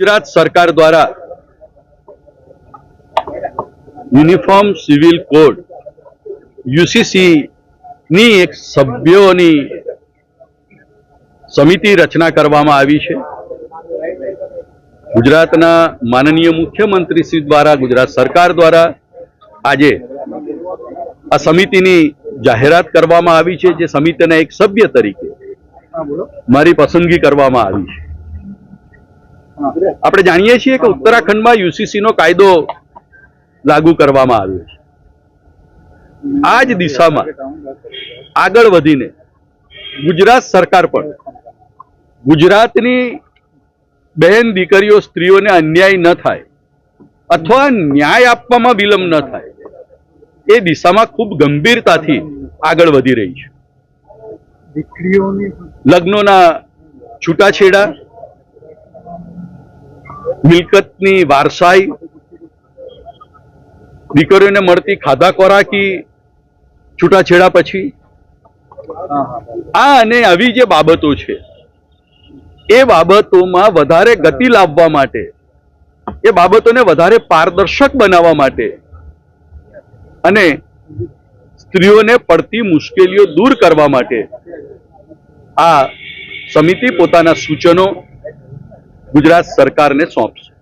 ગુજરાત સરકાર દ્વારા uniform civil code UCC ની એક સભ્યોની સમિતિ રચના કરવામાં આવી છે. ગુજરાતના માનનીય મુખ્યમંત્રી શ્રી દ્વારા ગુજરાત સરકાર દ્વારા આજે આ સમિતિની જાહેરાત કરવામાં આવી છે જે સમિતિના એક સભ્ય તરીકે મારી પસંદગી કરવામાં આવી છે. આપણે જાણીએ છીએ કે ઉત્તરાખંડમાં યુસીસીનો કાયદો લાગુ કરવામાં આવ્યો છે. આ જ દિશામાં આગળ વધીને ગુજરાત સરકાર પણ ગુજરાતની બહેન દીકરીઓ સ્ત્રીઓને અન્યાય ન થાય અથવા ન્યાય આપવામાં વિલંબ ન થાય એ દિશામાં ખૂબ ગંભીરતાથી આગળ વધી રહી છે. દીકરીઓની લગ્નોના છૂટાછેડા મિલકતની વારસાઈ દીકરીઓને મળતી ખાધા ખોરાકી, છૂટાછેડા પછી? આ અને આવી જે બાબતો છે, એ બાબતોમાં વધારે ગતિ લાવવા માટે, એ બાબતોને વધારે પારદર્શક બનાવવા માટે અને સ્ત્રીઓને પડતી મુશ્કેલીઓ દૂર કરવા માટે આ સમિતિ પોતાના સૂચનો ગુજરાત સરકારને સોંપશે.